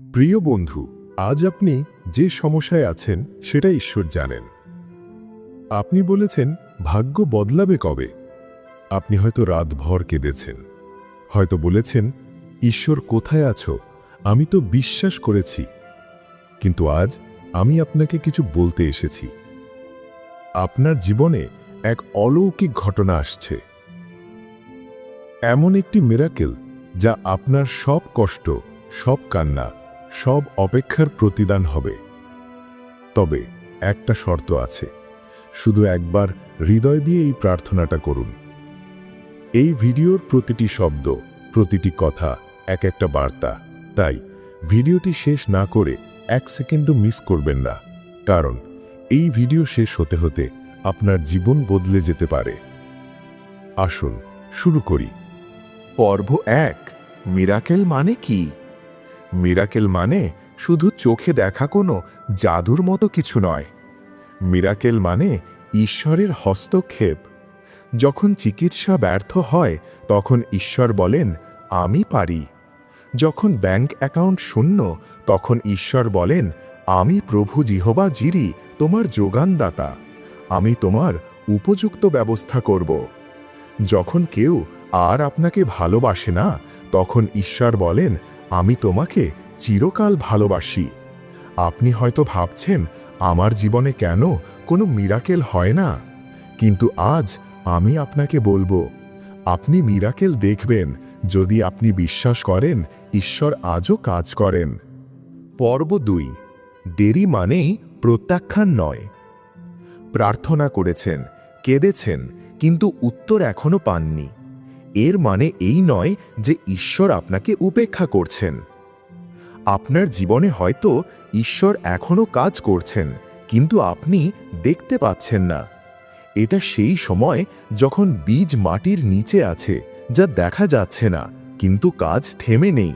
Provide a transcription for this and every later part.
প্রিয় বন্ধু, আজ আপনি যে সমস্যায় আছেন সেটা ঈশ্বর জানেন। আপনি বলেছেন, ভাগ্য বদলাবে কবে? আপনি হয়তো রাতভর কেঁদেছেন। হয়তো বলেছেন, ঈশ্বর কোথায় আছো? আমি তো বিশ্বাস করেছি। কিন্তু আজ আমি আপনাকে কিছু বলতে এসেছি। আপনার জীবনে এক অলৌকিক ঘটনা আসছে। এমন একটি মিরাকেল যা আপনার সব কষ্ট, সব কান্না সব অপেক্ষার প্রতিদান হবে। তবে একটা শর্ত আছে, শুধু একবার হৃদয় দিয়ে এই প্রার্থনাটা করুন। এই ভিডিওর প্রতিটি শব্দ, প্রতিটি কথা, এক একটা বার্তা, তাই ভিডিওটি শেষ না করে এক সেকেন্ডও মিস করবেন না, কারণ এই ভিডিও শেষ হতে হতে আপনার জীবন বদলে যেতে পারে। আসুন, শুরু করি। পর্ব এক, মিরাকেল মানে কি? মিরাকেল মানে শুধু চোখে দেখা কোনো জাদুর মতো কিছু নয়। মিরাকেল মানে ঈশ্বরের হস্তক্ষেপ। যখন চিকিৎসা ব্যর্থ হয়, তখন ঈশ্বর বলেন, আমি পারি। যখন ব্যাংক অ্যাকাউন্ট শূন্য, তখন ঈশ্বর বলেন, আমি প্রভু জিহবা জিরি, তোমার যোগানদাতা। আমি তোমার উপযুক্ত ব্যবস্থা করব। যখন কেউ আর আপনাকে ভালোবাসে না, তখন ঈশ্বর বলেন আমি তোমাকে চিরকাল ভালোবাসি। আপনি হয়তো ভাবছেন, আমার জীবনে কেন কোনো মিরাকেল হয় না? কিন্তু আজ আমি আপনাকে বলব, আপনি মিরাকেল দেখবেন, যদি আপনি বিশ্বাস করেন, ঈশ্বর আজও কাজ করেন। পর্ব দুই, দেরি মানেই প্রত্যাখ্যান নয়। প্রার্থনা করেছেন, কেঁদেছেন, কিন্তু উত্তর এখনও পাননি। এর মানে এই নয় যে ঈশ্বর আপনাকে উপেক্ষা করছেন। আপনার জীবনে হয়তো ঈশ্বর এখনও কাজ করছেন, কিন্তু আপনি দেখতে পাচ্ছেন না। এটা সেই সময় যখন বীজ মাটির নিচে আছে, যা দেখা যাচ্ছে না, কিন্তু কাজ থেমে নেই।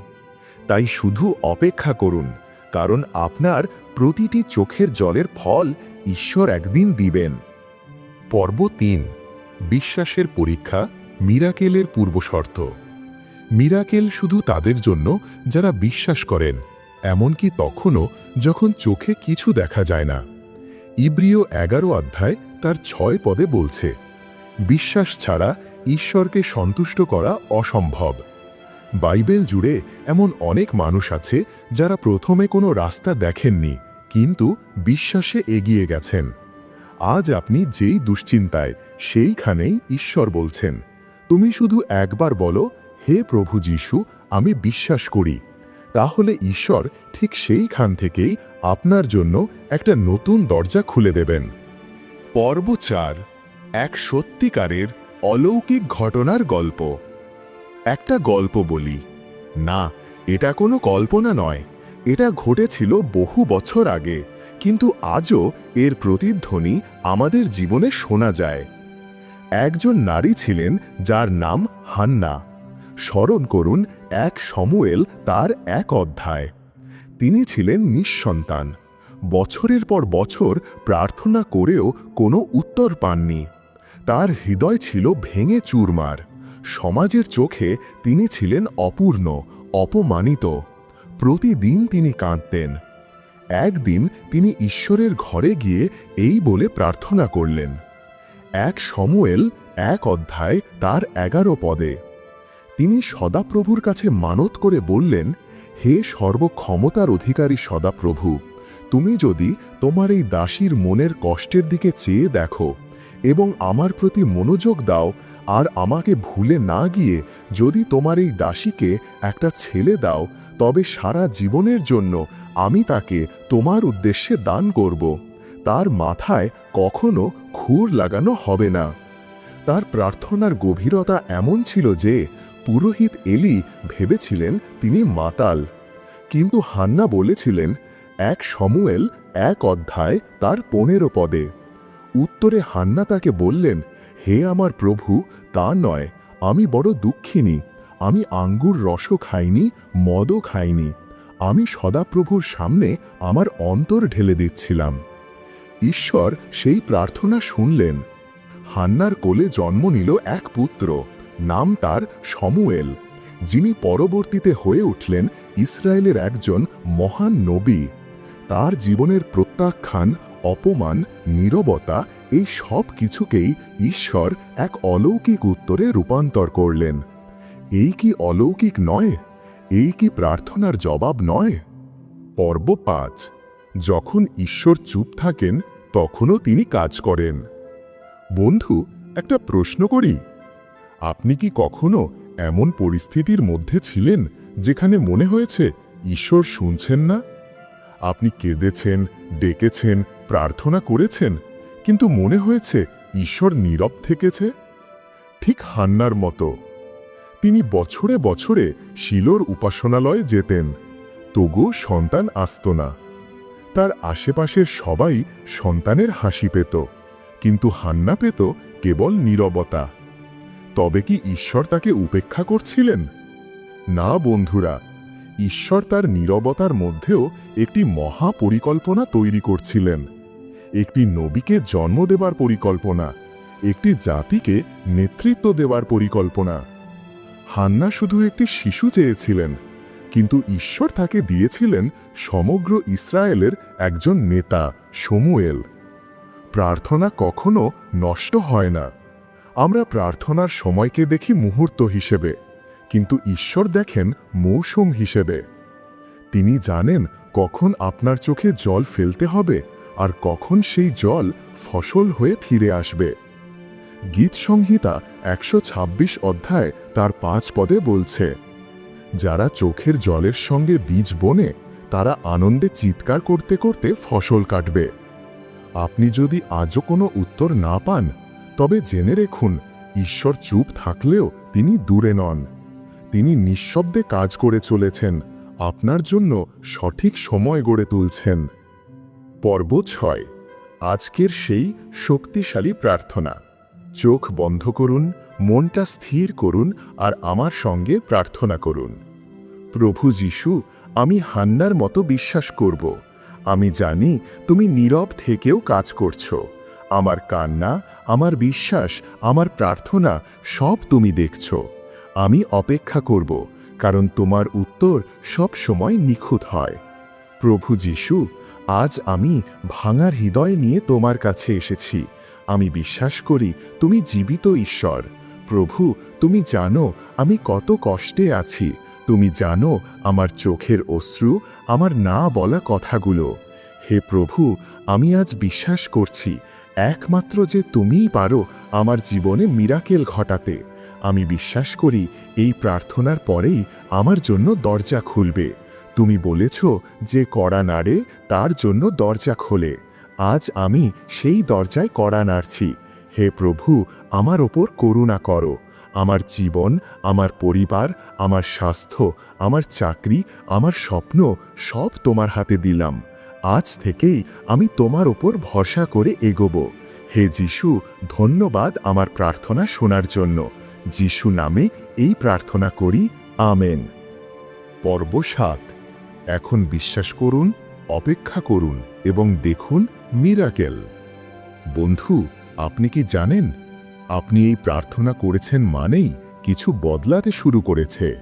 তাই শুধু অপেক্ষা করুন, কারণ আপনার প্রতিটি চোখের জলের ফল ঈশ্বর একদিন দিবেন। পর্ব তিন, বিশ্বাসের পরীক্ষা মিরাকেলের পূর্বশর্ত। মিরাকেল শুধু তাদের জন্য যারা বিশ্বাস করেন, এমনকি তখনও যখন চোখে কিছু দেখা যায় না। ইব্রিয় এগারো অধ্যায় তার ছয় পদে বলছে, বিশ্বাস ছাড়া ঈশ্বরকে সন্তুষ্ট করা অসম্ভব। বাইবেল জুড়ে এমন অনেক মানুষ আছে যারা প্রথমে কোনো রাস্তা দেখেননি, কিন্তু বিশ্বাসে এগিয়ে গেছেন। আজ আপনি যেই দুশ্চিন্তায়, সেইখানেই ঈশ্বর বলছেন। তুমি শুধু একবার বলো, হে প্রভু যীশু, আমি বিশ্বাস করি। তাহলে ঈশ্বর ঠিক সেইখান থেকেই আপনার জন্য একটা নতুন দরজা খুলে দেবেন। পর্ব চার, এক সত্যিকারের অলৌকিক ঘটনার গল্প। একটা গল্প বলি। না, এটা কোনো কল্পনা নয়। এটা ঘটেছিল বহু বছর আগে, কিন্তু আজও এর প্রতিধ্বনি আমাদের জীবনে শোনা যায়। একজন নারী ছিলেন যার নাম হান্না। স্মরণ করুন, এক সমুয়েল তার এক অধ্যায়। তিনি ছিলেন নিঃসন্তান। বছরের পর বছর প্রার্থনা করেও কোনো উত্তর পাননি। তার হৃদয় ছিল ভেঙে চুরমার। সমাজের চোখে তিনি ছিলেন অপূর্ণ, অপমানিত। প্রতিদিন তিনি কাঁদতেন। একদিন তিনি ঈশ্বরের ঘরে গিয়ে এই বলে প্রার্থনা করলেন। এক সমুয়েল, এক অধ্যায়, তার এগারো পদে। তিনি সদাপ্রভুর কাছে মানত করে বললেন, হে সর্বক্ষমতার অধিকারী সদাপ্রভু, তুমি যদি তোমার এই দাসীর মনের কষ্টের দিকে চেয়ে দেখো এবং আমার প্রতি মনোযোগ দাও, আর আমাকে ভুলে না গিয়ে যদি তোমার এই দাসীকে একটা ছেলে দাও, তবে সারা জীবনের জন্য আমি তাকে তোমার উদ্দেশ্যে দান করব। তার মাথায় কখনো খুর লাগানো হবে না। তার প্রার্থনার গভীরতা এমন ছিল যে, পুরোহিত এলি ভেবেছিলেন তিনি মাতাল। কিন্তু হান্না বলেছিলেন, এক সমুয়েল, এক অধ্যায় তার পনেরো পদে। উত্তরে হান্না তাকে বললেন, হে আমার প্রভু, তা নয়, আমি বড় দুঃখিনী। আমি আঙ্গুর রসও খাইনি, মদও খাইনি। আমি সদাপ্রভুর সামনে আমার অন্তর ঢেলে দিচ্ছিলাম। ঈশ্বর সেই প্রার্থনা শুনলেন। হান্নার কোলে জন্ম নিল এক পুত্র, নাম তার সমুয়েল। যিনি পরবর্তীতে হয়ে উঠলেন ইসরায়েলের একজন মহান নবী। তার জীবনের প্রত্যাখ্যান, অপমান, নীরবতা, এই সব কিছুকেই ঈশ্বর এক অলৌকিক উত্তরে রূপান্তর করলেন। এই কি অলৌকিক নয়? এই কি প্রার্থনার জবাব নয়? পর্ব পাঁচ। যখন ঈশ্বর চুপ থাকেন, তখনও তিনি কাজ করেন। বন্ধু, একটা প্রশ্ন করি। আপনি কি কখনো এমন পরিস্থিতির মধ্যে ছিলেন যেখানে মনে হয়েছে ঈশ্বর শুনছেন না? আপনি কেঁদেছেন, ডেকেছেন, প্রার্থনা করেছেন, কিন্তু মনে হয়েছে ঈশ্বর নীরব থেকেছে? ঠিক হান্নার মতো। তিনি বছরে বছরে শিলোর উপাসনালয়ে যেতেন, তবুও সন্তান আসত না। তার আশেপাশের সবাই সন্তানের হাসি পেত, কিন্তু হান্না পেত কেবল নীরবতা। তবে কি ঈশ্বর তাকে উপেক্ষা করছিলেন? না বন্ধুরা, ঈশ্বর তার নীরবতার মধ্যেও একটি মহা পরিকল্পনা তৈরি করছিলেন। একটি নবীকে জন্ম দেবার পরিকল্পনা, একটি জাতিকে নেতৃত্ব দেওয়ার পরিকল্পনা। হান্না শুধু একটি শিশু চেয়েছিলেন কিন্তু ঈশ্বর তাকে দিয়েছিলেন সমগ্র ইসরায়েলের একজন নেতা, সমুয়েল। প্রার্থনা কখনো নষ্ট হয় না। আমরা প্রার্থনার সময়কে দেখি মুহূর্ত হিসেবে, কিন্তু ঈশ্বর দেখেন মৌসুম হিসেবে। তিনি জানেন কখন আপনার চোখে জল ফেলতে হবে আর কখন সেই জল ফসল হয়ে ফিরে আসবে। গীত সংহিতা একশো ছাব্বিশ অধ্যায় তার পাঁচ পদে বলছে যারা চোখের জলের সঙ্গে বীজ বনে, তারা আনন্দে চিৎকার করতে করতে ফসল কাটবে। আপনি যদি আজও কোনো উত্তর না পান, তবে জেনে রেখুন, ঈশ্বর চুপ থাকলেও তিনি দূরে নন। তিনি নিঃশব্দে কাজ করে চলেছেন, আপনার জন্য সঠিক সময় গড়ে তুলছেন। পর্ব ছয়, আজকের সেই শক্তিশালী প্রার্থনা। চোখ বন্ধ করুন, মনটা স্থির করুন আর আমার সঙ্গে প্রার্থনা করুন। প্রভু যিশু, আমি হান্নার মতো বিশ্বাস করব। আমি জানি তুমি নীরব থেকেও কাজ করছ। আমার কান্না, আমার বিশ্বাস, আমার প্রার্থনা সব তুমি দেখছ। আমি অপেক্ষা করব, কারণ তোমার উত্তর সব সময় নিখুঁত হয়। প্রভু যিশু, আজ আমি ভাঙার হৃদয় নিয়ে তোমার কাছে এসেছি। আমি বিশ্বাস করি তুমি জীবিত ঈশ্বর। প্রভু, তুমি জানো আমি কত কষ্টে আছি। তুমি জানো আমার চোখের অশ্রু আমার না বলা কথাগুলো। হে প্রভু, আমি আজ বিশ্বাস করছি, একমাত্র যে তুমিই পারো আমার জীবনে মিরাকেল ঘটাতে। আমি বিশ্বাস করি এই প্রার্থনার পরেই আমার জন্য দরজা খুলবে। তুমি বলেছ যে কড়া নাড়ে তার জন্য দরজা খোলে। আজ আমি সেই দরজায় কড়া নাড়ছি। হে প্রভু, আমার ওপর করুণা করো। আমার জীবন, আমার পরিবার, আমার স্বাস্থ্য, আমার চাকরি, আমার স্বপ্ন সব তোমার হাতে দিলাম। আজ থেকেই আমি তোমার ওপর ভরসা করে এগোব। হে যিশু, ধন্যবাদ আমার প্রার্থনা শোনার জন্য। যিশু নামে এই প্রার্থনা করি, আমেন। পর্ব সাত। এখন বিশ্বাস করুন, অপেক্ষা করুন এবং দেখুন মিরাকেল, বন্ধু, আপনি কি জানেন, আপনি এই প্রার্থনা করেছেন মানেই কিছু বদলাতে শুরু করেছে।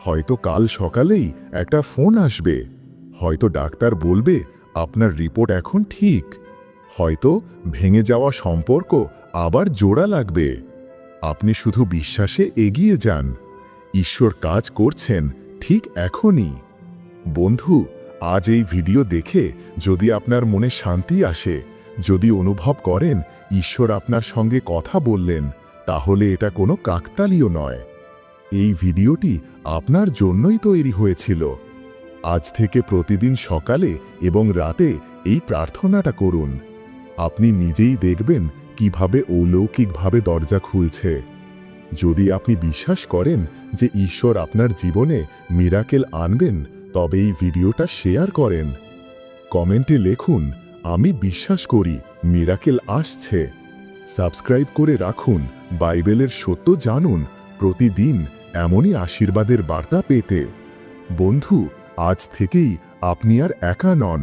হয়তো কাল সকালেই একটা ফোন আসবে, হয়তো ডাক্তার বলবে আপনার রিপোর্ট এখন ঠিক, হয়তো ভেঙে যাওয়া সম্পর্ক আবার জোড়া লাগবে। আপনি শুধু বিশ্বাসে এগিয়ে যান, ঈশ্বর কাজ করছেন ঠিক এখনই। বন্ধু আজ এই ভিডিও দেখে যদি আপনার মনে শান্তি আসে, যদি অনুভব করেন ঈশ্বর আপনার সঙ্গে কথা বললেন, তাহলে এটা কোনো কাকতালীয় নয়। এই ভিডিওটি আপনার জন্যই তৈরি হয়েছিল। আজ থেকে প্রতিদিন সকালে এবং রাতে এই প্রার্থনাটা করুন। আপনি নিজেই দেখবেন কীভাবে অলৌকিকভাবে দরজা খুলছে। যদি আপনি বিশ্বাস করেন যে ঈশ্বর আপনার জীবনে মিরাকেল আনবেন তবে এই ভিডিওটা শেয়ার করেন। কমেন্টে লিখুন, আমি বিশ্বাস করি, মিরাকেল আসছে। সাবস্ক্রাইব করে রাখুন, বাইবেলের সত্য জানুন, প্রতিদিন এমনই আশীর্বাদের বার্তা পেতে। বন্ধু, আজ থেকেই আপনি আর একা নন।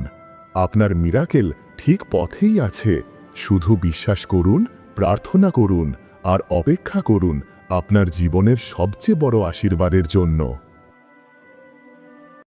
আপনার মিরাকেল ঠিক পথেই আছে। শুধু বিশ্বাস করুন, প্রার্থনা করুন, আর অপেক্ষা করুন আপনার জীবনের সবচেয়ে বড় আশীর্বাদের জন্য।